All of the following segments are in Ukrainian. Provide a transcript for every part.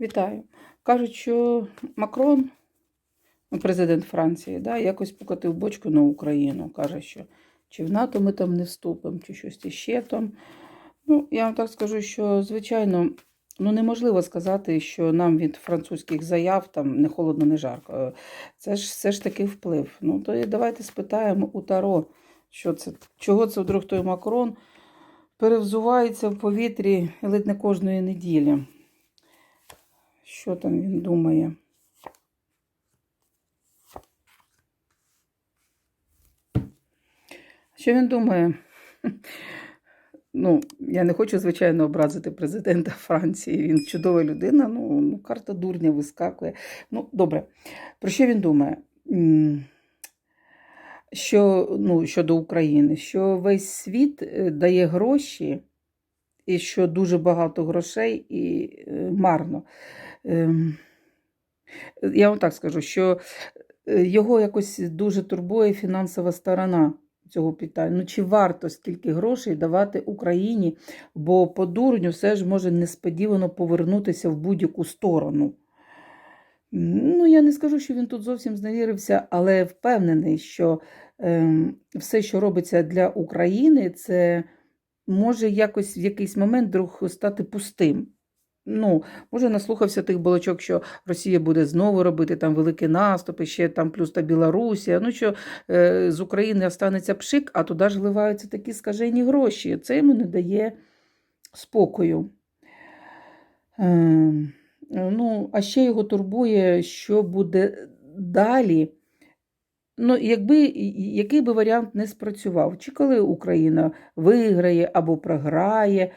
Вітаю. Кажуть, що Макрон, ну, президент Франції, да, якось покотив бочку на Україну. Каже, що чи в НАТО ми там не вступимо, чи щось іще там. Ну, я вам так скажу, що, звичайно, ну, неможливо сказати, що нам від французьких заяв там не холодно, не жарко. Це ж все ж таки вплив. Ну, то давайте спитаємо у Таро, що це, чого це вдруг той Макрон перевзувається в повітрі ледь не кожної неділі. Що там він думає? Що він думає? Ну, я не хочу, звичайно, образити президента Франції. Він чудова людина, ну, ну карта дурня вискакує. Ну, добре. Про що він думає? Що ну, щодо України, що весь світ е, дає гроші, і що дуже багато грошей і е, марно. Ем, Я вам так скажу, що е, його якось дуже турбує фінансова сторона цього питання. Ну, чи варто стільки грошей давати Україні, бо по дурню все ж може несподівано повернутися в будь-яку сторону. Ну, я не скажу, що він тут зовсім зневірився, але впевнений, що ем, все, що робиться для України, це може якось в якийсь момент друг стати пустим. Ну, може, наслухався тих балачок, що Росія буде знову робити там великий наступ, ще там плюс та Білорусія. Ну що е, з України останеться пшик, а туди ж вливаються такі скажені гроші. Це йому не дає спокою. Е, ну, а ще його турбує, що буде далі. Ну, якби який би варіант не спрацював, чи коли Україна виграє або програє,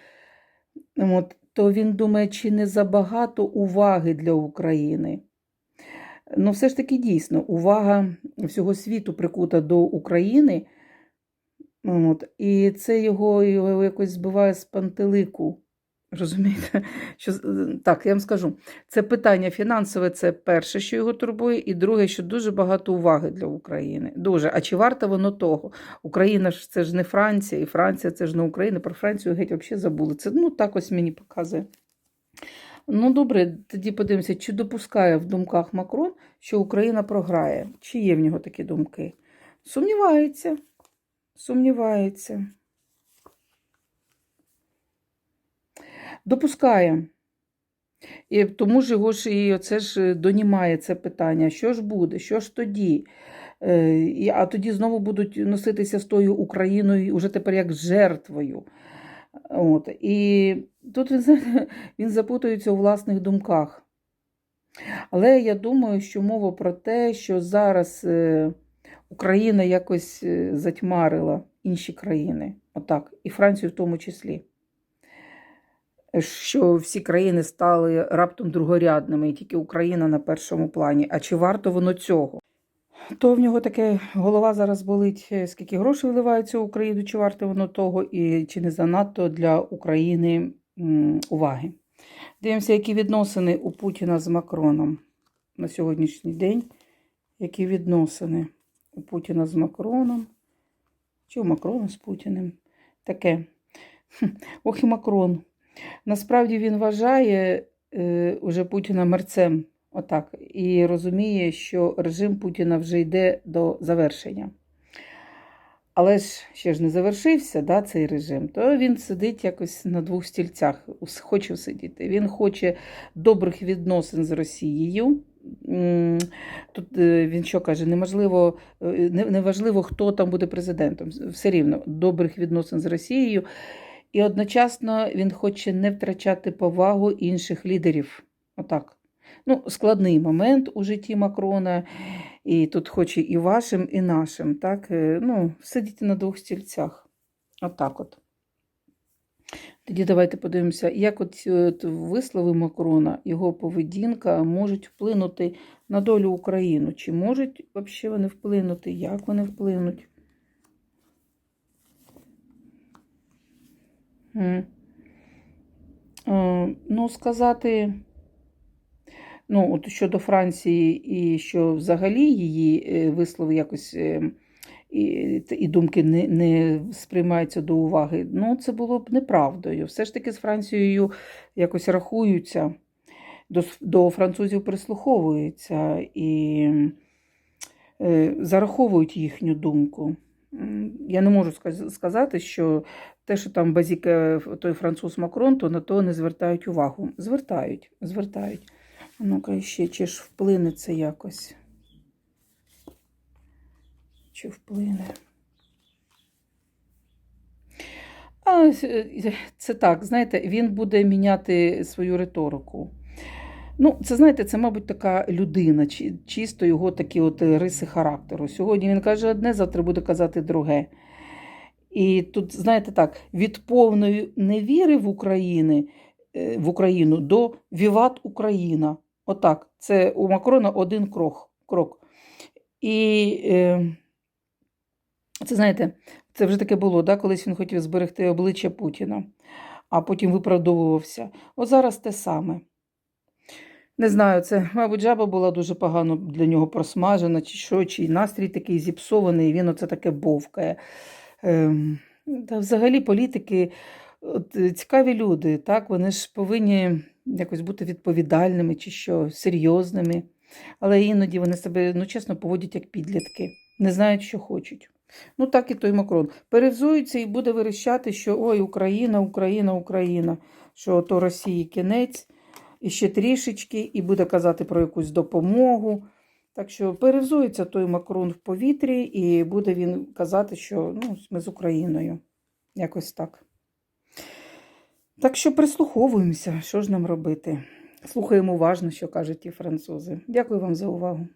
от, то він думає, чи не забагато уваги для України. Ну, все ж таки дійсно, увага всього світу прикута до України, от, і це його, його якось збиває з пантелику. Розумієте? Що, Так, я вам скажу, це питання фінансове це перше, що його турбує, і друге, що дуже багато уваги для України. Дуже. А чи варто воно того? Україна ж це ж не Франція, і Франція це ж не Україна. Про Францію геть взагалі забули. Це ну так ось мені показує. Ну, добре, тоді подивимося, чи допускає в думках Макрон, що Україна програє. Чи є в нього такі думки? Сумнівається. Сумнівається. Допускає. І тому ж його ж і оце ж донімає це питання: що ж буде, що ж тоді? Е, А тоді знову будуть носитися з тою Україною уже тепер як жертвою. От. І тут він, він запутується у власних думках. Але я думаю, що мова про те, що зараз е, Україна якось е, затьмарила інші країни. Отак, і Францію в тому числі. Що всі країни стали раптом другорядними, і тільки Україна на першому плані. А чи варто воно цього? То в нього таке голова зараз болить, е, скільки грошей вливається в Україну, чи варто воно того, і чи не занадто для України уваги. Дивимося, які відносини у Путіна з Макроном на сьогоднішній день. Які відносини у Путіна з Макроном? Чи у Макрона з Путіним? Таке. Ох і Макрон. Насправді він вважає е, уже Путіна мерцем, отак, і розуміє, що режим Путіна вже йде до завершення. Але ж ще ж не завершився да, цей режим, то він сидить якось на двох стільцях, хоче сидіти. Він хоче добрих відносин з Росією. Тут е, він що каже, неможливо, е, неважливо, хто там буде президентом. Все рівно добрих відносин з Росією. І одночасно він хоче не втрачати повагу інших лідерів. Отак. Ну, складний момент у житті Макрона, і тут хоче і вашим, і нашим. Так? Е, Ну, сидіти на двох стільцях. Отак от. Тоді давайте подивимося, як от, от вислови Макрона, його поведінка можуть вплинути на долю України. Чи можуть взагалі вони вплинути? Як вони вплинуть? М. Е, Ну, сказати, ну, от щодо Франції, і що взагалі її е, вислови якось е, і, і думки не, не сприймаються до уваги, ну, це було б неправдою. Все ж таки з Францією якось рахуються. до, до французів прислуховуються і е, зараховують їхню думку. Я не можу сказати, що те, що там базіке той француз Макрон, то на то не звертають увагу. Звертають, звертають. Ну-ка ще, чи ж вплине це якось? Чи вплине? А е, це так, знаєте, він буде міняти свою риторику. Ну, це знаєте, це, мабуть, така людина, чисто його такі от риси характеру. Сьогодні він каже одне, завтра буде казати друге. І тут, знаєте так, від повної невіри в Україні, е, в Україну до Віват Україна. Отак. Це у Макрона один крок. крок. І е, це знаєте, це вже таке було, да, колись він хотів зберегти обличчя Путіна, а потім виправдовувався. От зараз те саме. Не знаю, це, мабуть, жаба була дуже погано для нього просмажена, чи що, чи настрій такий зіпсований, і він оце таке бовкає. Ем, та взагалі політики от, е, цікаві люди, так? Вони ж повинні якось бути відповідальними чи що, серйозними. Але іноді вони себе, ну, чесно, поводять як підлітки, не знають, що хочуть. Ну, так і той Макрон. Перевзується і буде верещати, що ой, Україна, Україна, Україна, що то Росії кінець, і ще трішечки, і буде казати про якусь допомогу. Так що перевзується той Макрон в повітрі, і буде він казати, що ну, ми з Україною. Якось так. Так що прислуховуємося, що ж нам робити. Слухаємо уважно, що кажуть ті французи. Дякую вам за увагу.